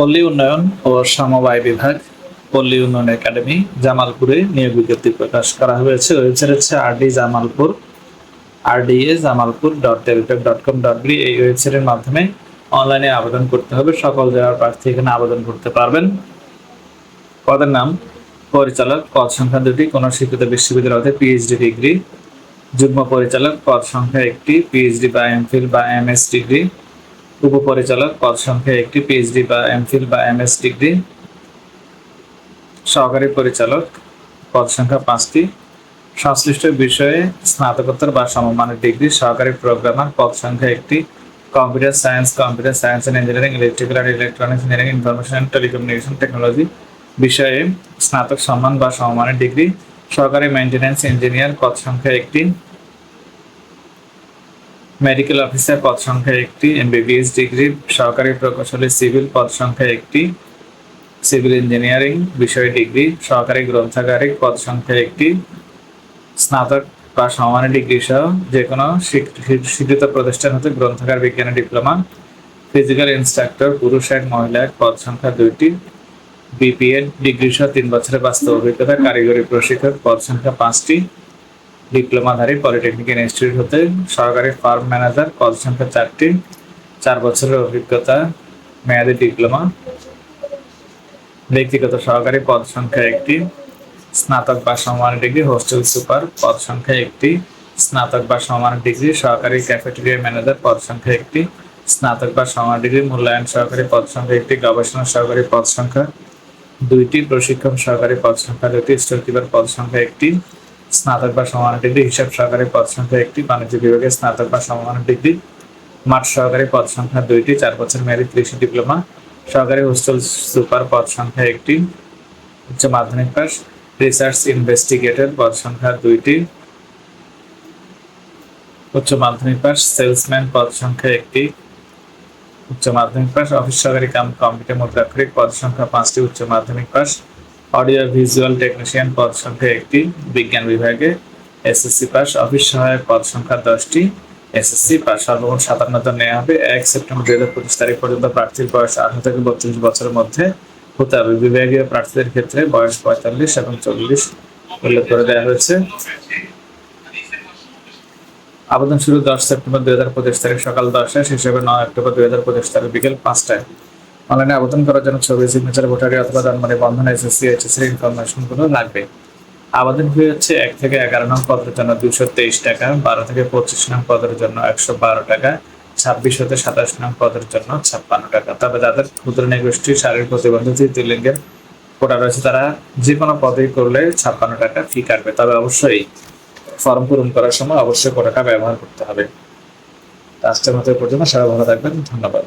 পল্লী উন্নয়ন ও সমবায় বিভাগ, পল্লী উন্নয়ন একাডেমি, জামালপুরে নিয়োগ বিজ্ঞপ্তি প্রকাশ করা হয়েছে। ওয়েবসাইট হচ্ছে RD Jamalpur, RDA Jamalpur dot Teletalk dot com dot B এই ওয়েবসাইটের মাধ্যমে অনলাইনে আবেদন করতে হবে। সকল জেলার প্রার্থী এখানে আবেদন করতে পারবেন। পদের নাম, পরিচালক, পদ সংখ্যা দুটি, কোন স্বীকৃত বিশ্ববিদ্যালয় হতে পিএইচডি ডিগ্রি যুগ্ম পরিচালক, পদ সংখ্যা একটি পিএইচডি বা এমফিল বা এমএস ডিগ্রি উপপরিচালক পদ সংখ্যা একটি পিএইচডি বা এমফিল বা এমএস ডিগ্রি সহকারী পরিচালক পদ সংখ্যা পাঁচটি। সংশ্লিষ্ট বিষয়ে স্নাতকোত্তর বা সমমানের ডিগ্রি সহকারী প্রোগ্রামার পদ সংখ্যা একটি। Computer science computer science and engineering electrical and electronics engineering information and telecommunication technology বিষয়ে স্নাতক, সম্মান বা সমমানের ডিগ্রি সহকারী মেইনটেন্যান্স ইঞ্জিনিয়ার পদ সংখ্যা একটি। মেডিকেল অফিসার পদ সংখ্যা একটি এমবিবিএস ডিগ্রি সহকারী প্রকৌশলী সিভিল পদ সংখ্যা একটি সিভিল ইঞ্জিনিয়ারিং বিষয় ডিগ্রি সহকারী গ্রন্থাগারিক পদ সংখ্যা একটি, স্নাতক বা সমানের ডিগ্রি সহ যে কোনো স্বীকৃ- স্বীকৃত প্রতিষ্ঠান হতে গ্রন্থাগার বিজ্ঞানে ডিপ্লোমা ফিজিক্যাল ইনস্ট্রাক্টর পুরুষ এক, মহিলা এক, পদ সংখ্যা দুইটি বিপিএড ডিগ্রি সহ তিন বছরের বাস্তব অভিজ্ঞতা, কারিগরি প্রশিক্ষক, পদ সংখ্যা পাঁচটি ডিপ্লোমাধারী পলিটেকনিক ইনস্টিটিউট হতে সহকারী ফার্ম ম্যানেজার পদ সংখ্যা চারটি, চার বছরের অভিজ্ঞতা, মেয়াদী ডিপ্লোমা, ব্যক্তিগত সহকারী পদ সংখ্যা একটি, স্নাতক বা সমান ডিগ্রি, হোস্টেল সুপার পদ সংখ্যা একটি, স্নাতক বা সমান ডিগ্রি, সহকারী ক্যাফেটেরিয়া ম্যানেজার পদ সংখ্যা একটি, স্নাতক বা সমান ডিগ্রি, মূল্যায়ন সহকারী পদ সংখ্যা একটি, গবেষণা সহকারী পদ সংখ্যা দুইটি, প্রশিক্ষণ সহকারী পদ সংখ্যা দুটি স্টোর কিপার পদ সংখ্যা একটি স্নাতক বা সমান ডিগ্রি হিসাব সহকারী পদ সংখ্যা একটি, বাণিজ্য বিভাগে স্নাতক বা সমান ডিগ্রি। মাঠ সহকারী পদ সংখ্যা দুইটি, চার বছর মেয়াদী কৃষি ডিপ্লোমা। সহকারী হোস্টেল সুপার পদ সংখ্যা একটি। উচ্চ মাধ্যমিক পাস। রিসার্চ ইনভেস্টিগেটর পদ সংখ্যা দুইটি। উচ্চ মাধ্যমিক পাস। সেলসম্যান পদ সংখ্যা একটি। উচ্চ মাধ্যমিক পাস। অফিস সহকারী কাম কম্পিউটার মুদ্রাক্ষরিক পদ সংখ্যা পাঁচটি। উচ্চ মাধ্যমিক পাস। অডিও ভিজুয়াল টেকনিশিয়ান পদ সংখ্যা একটি, বিজ্ঞান বিভাগে এসএসসি পাস অফিস সহায়ক পদ সংখ্যা দশটি এসএসসি পাস সর্বমোট সাতান্ন জন নেওয়া হবে। এক সেপ্টেম্বর দুই হাজার পঁচিশ তারিখ পর্যন্ত প্রার্থীর বয়স আঠারো থেকে বত্রিশ বছরের মধ্যে হতে হবে। বিভাগীয় প্রার্থীদের ক্ষেত্রে বয়স পঁয়তাল্লিশ এবং চল্লিশ উল্লেখ করে দেওয়া হয়েছে। আবেদন শুরু দশ সেপ্টেম্বর দুই হাজার পঁচিশ তারিখ সকাল দশটায়, শেষ হবে নয় অক্টোবর দুই হাজার পঁচিশ তারিখ বিকেল পাঁচটায়। অনলাইনে আবেদন করার জন্য ছবি সিগনেচার ভোটারি অথবা জন্মনি বন্ধন এসএসসি এইচএসসি ইনফরমেশনগুলো লাগবে। আবেদন ফি হচ্ছে এক থেকে এগারো নং পদের জন্য দুশো তেইশ টাকা, বারো থেকে পঁচিশ নং পদের জন্য একশো বারো টাকা, ছাব্বিশ হতে সাতাশ নং পদের জন্য ছাপ্পান্ন টাকা। তবে যাদের ক্ষুদ্র নিগোষ্ঠী, শারীরিক প্রতিবন্ধী তৃতীয় কোটা রয়েছে, তারা যে কোনো পদেই করলে ছাপ্পান্ন টাকা ফি কাটবে। তবে অবশ্যই ফর্ম পূরণ করার সময় অবশ্যই কোটাটা ব্যবহার করতে হবে। আজকের মতো পর্যন্ত, সবাই ভালো থাকবেন, ধন্যবাদ।